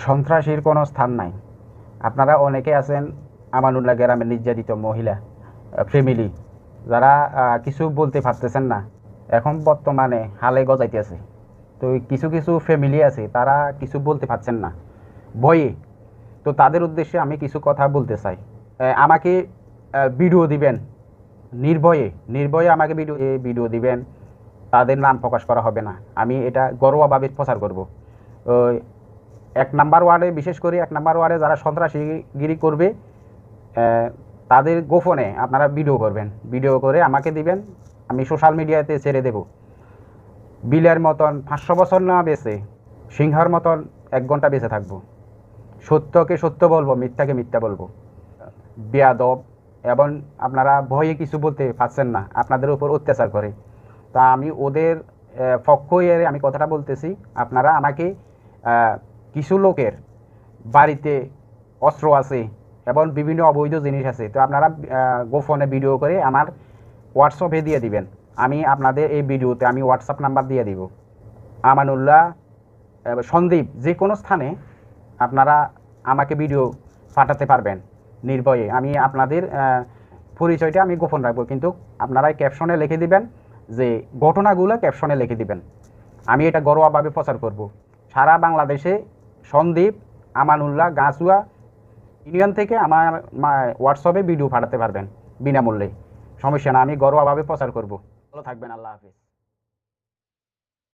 সন্ত্রাসীর কোনো স্থান নাই। আপনারা অনেকে আছেন আমানুল্লাহ গ্রামের নির্যাতিত মহিলা ফ্যামিলি যারা কিছু বলতে পারতেছেন না। এখন বর্তমানে হালে গজাইতেছে তো কিছু কিছু ফ্যামিলি আছে, তারা কিছু বলতে পারছেন না। ভয়ে। তো তাদের উদ্দেশ্যে আমি কিছু কথা বলতে চাই। আমাকে ভিডিও দিবেন। নির্ভয়ে। নির্ভয়ে আমাকে ভিডিও ভিডিও দিবেন। তাদের নাম প্রকাশ করা হবে না। আমি এটা ঘরোয়াভাবে প্রচার করব। এক নাম্বার ওয়ার্ডে, বিশেষ করে এক নাম্বার ওয়ার্ডে যারা সন্ত্রাসীগিরি করবে তাদের গোপনে আপনারা ভিডিও করবেন। ভিডিও করে আমাকে দিবেন, আমি সোশ্যাল মিডিয়াতে ছেড়ে দেব। বিলের মতন পাঁচশো বছর না বেঁচে, সিংহার মতন এক ঘণ্টা বেঁচে থাকব। সত্যকে সত্য বলব, মিথ্যাকে মিথ্যা বলব। বেয়াদব, এবং আপনারা ভয়ে কিছু বলতে পারছেন না, আপনাদের উপর অত্যাচার করে। তা আমি ওদের পক্ষ আমি কথাটা বলতেছি, আপনারা আমাকে কিছু লোকের বাড়িতে অস্ত্র আছে এবং বিভিন্ন অবৈধ জিনিস আছে। তো আপনারা গোপনে ভিডিও করে আমার হোয়াটসঅ্যাপে দিয়ে দিবেন। আমি আপনাদের এই ভিডিওতে আমি হোয়াটসঅ্যাপ নাম্বার দিয়ে দিব। আমানুল্লাহ সন্দীপ যে কোনো স্থানে আপনারা আমাকে ভিডিও পাঠাতে পারবেন নির্ভয়ে। আমি আপনাদের পরিচয়টা আমি গোপন রাখব, কিন্তু আপনারা ক্যাপশনে লিখে দিবেন যে, ঘটনাগুলো ক্যাপশনে লিখে দিবেন। আমি এটা ঘরোয়াভাবে প্রচার করব। সারা বাংলাদেশে সন্দীপ, আমানুল্লাহ, গাছুয়া, ইউনিয়ন থেকে আমার হোয়াটসঅ্যাপে ভিডিও পাঠাতে পারবেন বিনামূল্যে। সমস্যা না, আমি গর্বভাবে প্রচার করব। ভালো থাকবেন, আল্লাহ হাফিজ।